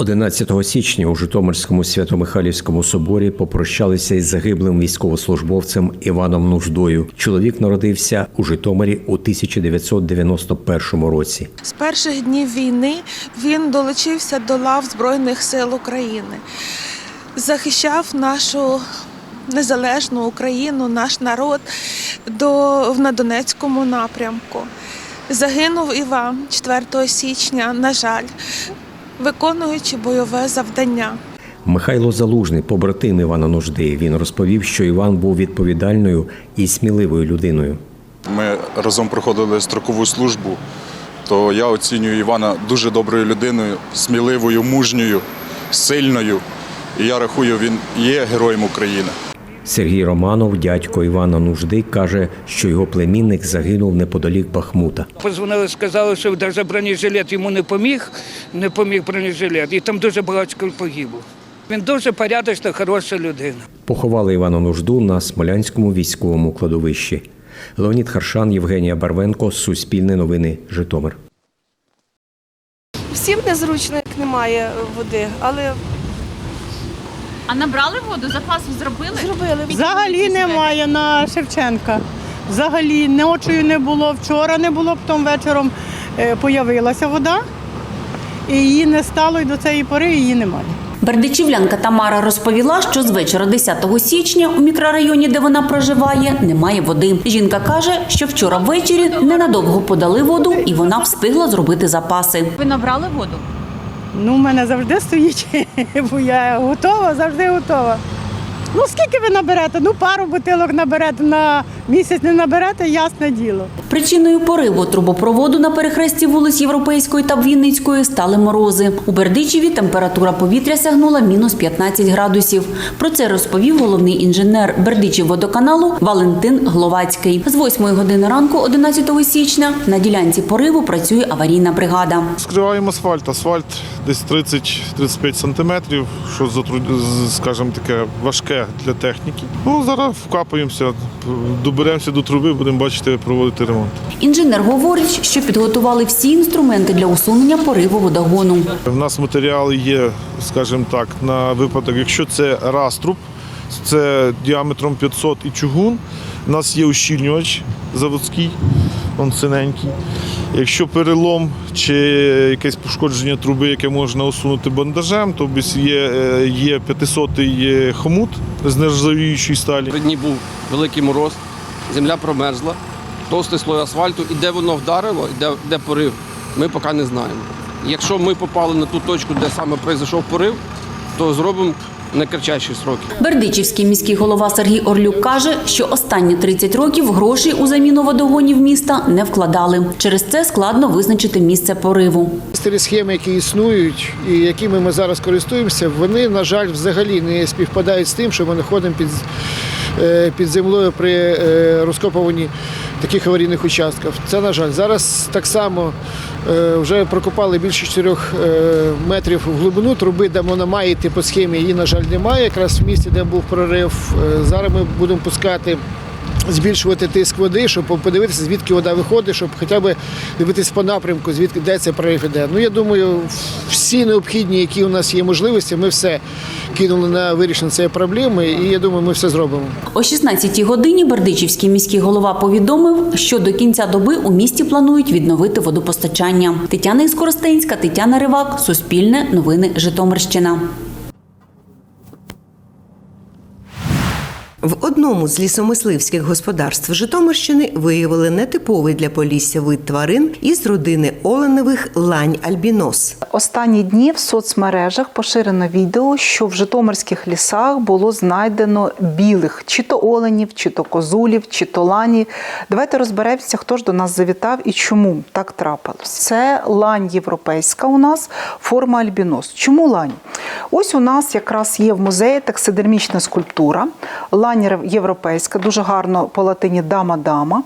11 січня у Житомирському Свято-Михайлівському соборі попрощалися із загиблим військовослужбовцем Іваном Нуждою. Чоловік народився у Житомирі у 1991 році. З перших днів війни він долучився до лав Збройних сил України, захищав нашу незалежну Україну, наш народ до, на Донецькому напрямку. Загинув Іван 4 січня, на жаль, виконуючи бойове завдання. Михайло Залужний, побратим Івана Нужди. Він розповів, що Іван був відповідальною і сміливою людиною. Ми разом проходили строкову службу, то я оцінюю Івана дуже доброю людиною, сміливою, мужньою, сильною. І я рахую, він є героєм України. Сергій Романов, дядько Івана Нужди, каже, що його племінник загинув неподалік Бахмута. Позвонили, сказали, що навіть бронежилет йому не поміг, не поміг бронежилет, і там дуже багато погибло. Він дуже порядочна, хороша людина. Поховали Івана Нужду на Смолянському військовому кладовищі. Леонід Харшан, Євгенія Барвенко, Суспільне новини, Житомир. Всім незручно, як немає води, але А набрали воду, запасу зробили? зробили. Взагалі немає на Шевченка. Взагалі ночою не було, вчора не було, потім вечором е, появилася вода, і її не стало, і до цієї пори її немає. Бердичівлянка Тамара розповіла, що з вечора 10 січня у мікрорайоні, де вона проживає, немає води. Жінка каже, що вчора ввечері ненадовго подали воду, і вона встигла зробити запаси. Ви набрали воду? Ну, в мене завжди стоїть, бо я готова, завжди готова. Ну, скільки ви наберете? Ну, пару бутилок наберете на місяць не наберете, ясне діло. Причиною пориву трубопроводу на перехресті вулиць Європейської та Вінницької стали морози. У Бердичеві температура повітря сягнула мінус 15 градусів. Про це розповів головний інженер Бердичівводоканалу Валентин Гловацький. З 8 години ранку, 11 січня, на ділянці пориву працює аварійна бригада. Скриваємо асфальт. Асфальт десь 30-35 сантиметрів, що скажімо таке важке для техніки. Ну зараз вкапаємося, доберемося до труби, будемо бачити, проводити ремонт. Інженер говорить, що підготували всі інструменти для усунення пориву водогону. У нас матеріали є, скажімо так, на випадок, якщо це раструб, це діаметром 500 і чугун. У нас є ущільнювач заводський, он синенький. Якщо перелом чи якесь пошкодження труби, яке можна усунути бандажем, то є, е, є 500-й хомут з нержавіючої сталі. Дні був великий мороз, земля промерзла, товстий слой асфальту, і де воно вдарило, і де, де порив, ми поки не знаємо. Якщо ми попали на ту точку, де саме пройшов порив, то зробимо найкратчайші сроки. Бердичівський міський голова Сергій Орлюк каже, що останні 30 років грошей у заміну водогонів міста не вкладали. Через це складно визначити місце пориву. Старі схеми, які існують і якими ми зараз користуємося, вони, на жаль, взагалі не співпадають з тим, що ми знаходимо під, під землею при е, розкопуванні таких аварійних участків. Це, на жаль, зараз так само е, вже прокопали більше 4 метрів в глибину труби, де вона має йти по схемі, її, на жаль, немає. Якраз в місті, де був прорив, Е, зараз ми будемо пускати збільшувати тиск води, щоб подивитися, звідки вода виходить, щоб хоча б дивитися по напрямку, звідки де це прорив іде. Ну я думаю, всі необхідні, які у нас є можливості, ми все кинули на вирішення цієї проблеми, і я думаю, ми все зробимо. О 16-й годині Бердичівський міський голова повідомив, що до кінця доби у місті планують відновити водопостачання. Тетяна Іскоростенська, Тетяна Ривак, Суспільне, Новини Житомирщина. В одному з лісомисливських господарств Житомирщини виявили нетиповий для Полісся вид тварин із родини оленевих лань альбінос. Останні дні в соцмережах поширено відео, що в житомирських лісах було знайдено білих чи то оленів, чи то козулів, чи то лані. Давайте розберемося, хто ж до нас завітав і чому так трапилось. Це лань європейська у нас, форма альбінос. Чому лань? Ось у нас якраз є в музеї таксидермічна скульптура, ланір європейська, дуже гарно по латині дама-дама.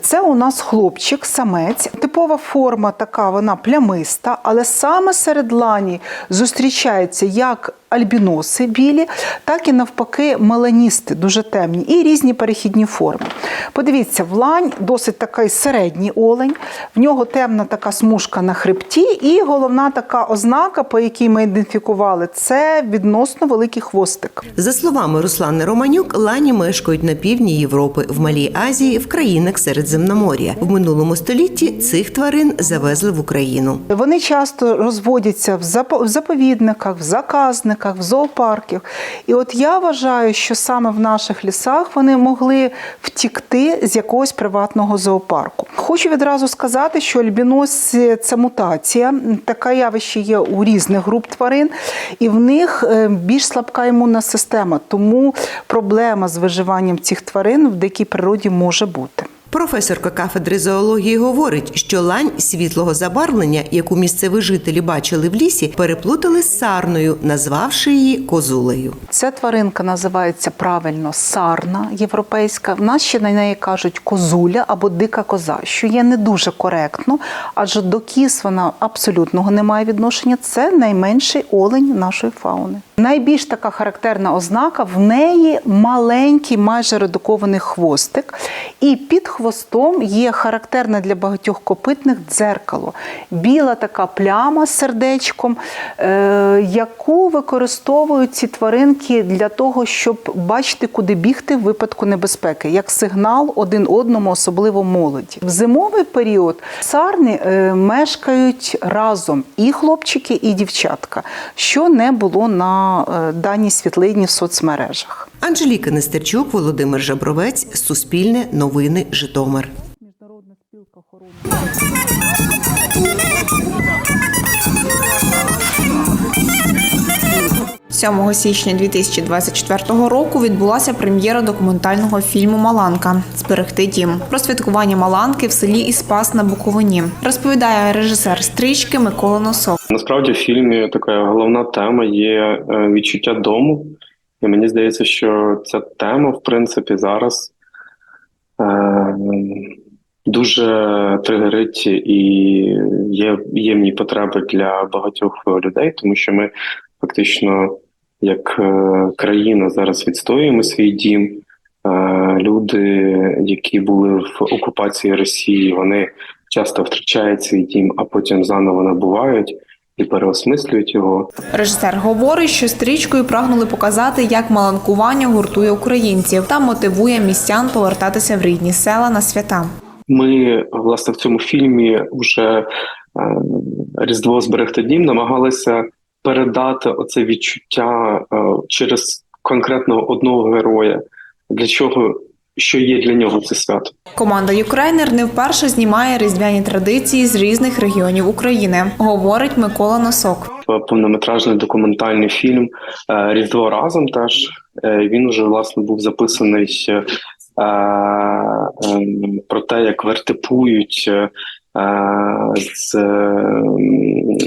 Це у нас хлопчик, самець. Типова форма така, вона плямиста, але саме серед лані зустрічається як альбіноси білі, так і навпаки меланісти, дуже темні, і різні перехідні форми. Подивіться, в лань досить такий середній олень, в нього темна така смужка на хребті, і головна така ознака, по якій ми ідентифікували, це відносно великий хвостик. За словами Руслани Романюк, лані мешкають на півдні Європи, в Малій Азії, в країнах Середземномор'я. В минулому столітті цих тварин завезли в Україну. Вони часто розводяться в заповідниках, в заказниках, в зоопарках. І от я вважаю, що саме в наших лісах вони могли втікти з якогось приватного зоопарку. Хочу відразу сказати, що альбінос – це мутація. Таке явище є у різних груп тварин, і в них е, більш слабка імунна система. Тому проблема з виживанням цих тварин в дикій природі може бути. Професорка кафедри зоології говорить, що лань світлого забарвлення, яку місцеві жителі бачили в лісі, переплутали з сарною, назвавши її козулею. Ця тваринка називається правильно сарна європейська. В нас ще на неї кажуть козуля або дика коза, що є не дуже коректно, адже до кіз вона абсолютного не має відношення. Це найменший олень нашої фауни. Найбільш така характерна ознака в неї маленький, майже редукований хвостик, і під хвостом є характерне для багатьох копитних дзеркало. Біла така пляма з сердечком, е, яку використовують ці тваринки для того, щоб бачити, куди бігти в випадку небезпеки, як сигнал один одному, особливо молоді. В зимовий період сарни е, мешкають разом і хлопчики, і дівчатка, що не було на е, даній світлині в соцмережах. Анжеліка Нестерчук, Володимир Жабровець, Суспільне новини Житомир. 7 січня 2024 року відбулася прем'єра документального фільму Маланка Зберегти дім про святкування Маланки в селі Іспас на Буковині. Розповідає режисер стрічки Микола Носок. Насправді в фільмі така головна тема є е, відчуття дому. І мені здається, що ця тема, в принципі, зараз е, дуже тригерить і є, є в потреби для багатьох людей, тому що ми фактично, як е, країна, зараз відстоюємо свій дім. Е, люди, які були в окупації Росії, вони часто втрачають свій дім, а потім заново набувають і переосмислюють його. Режисер говорить, що стрічкою прагнули показати, як маланкування гуртує українців та мотивує містян повертатися в рідні села на свята. Ми власне в цьому фільмі вже е, Різдво зберегти дім намагалися передати оце відчуття е, через конкретного одного героя, для чого що є для нього це свято. Команда Юкрейнер не вперше знімає різдвяні традиції з різних регіонів України, говорить Микола Носок. повнометражний документальний фільм е, Різдво разом. Теж Е, він вже власне був записаний е, ем, про те, як вертепують. Е, З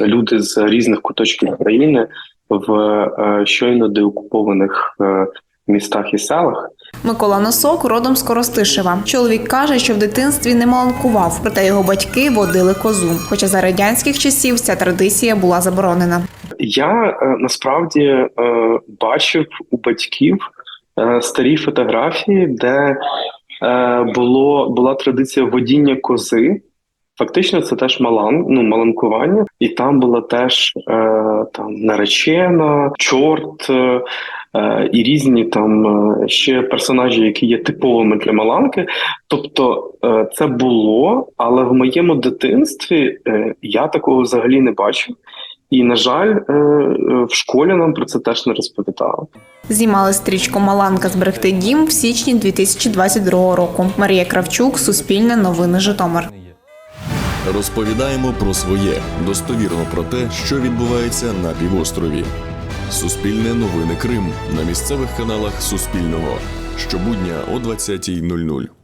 люди з різних куточків країни в е, щойно деокупованих е, містах і селах. Микола Носок родом з Коростишева. Чоловік каже, що в дитинстві не маланкував, проте його батьки водили козу. Хоча за радянських часів ця традиція була заборонена. Я е, насправді е, бачив у батьків е, старі фотографії, де е, було була традиція водіння кози. Фактично, це теж малан, ну маланкування, і там була теж е, там наречена, чорт е, е, і різні там е, ще персонажі, які є типовими для маланки. Тобто е, це було, але в моєму дитинстві е, я такого взагалі не бачив. І, на жаль, е, в школі нам про це теж не розповідали. Знімали стрічку Маланка зберегти дім в січні 2022 року. Марія Кравчук, Суспільне новини Житомир. Розповідаємо про своє достовірно про те, що відбувається на півострові. Суспільне новини Крим на місцевих каналах Суспільного щобудня о 20.00.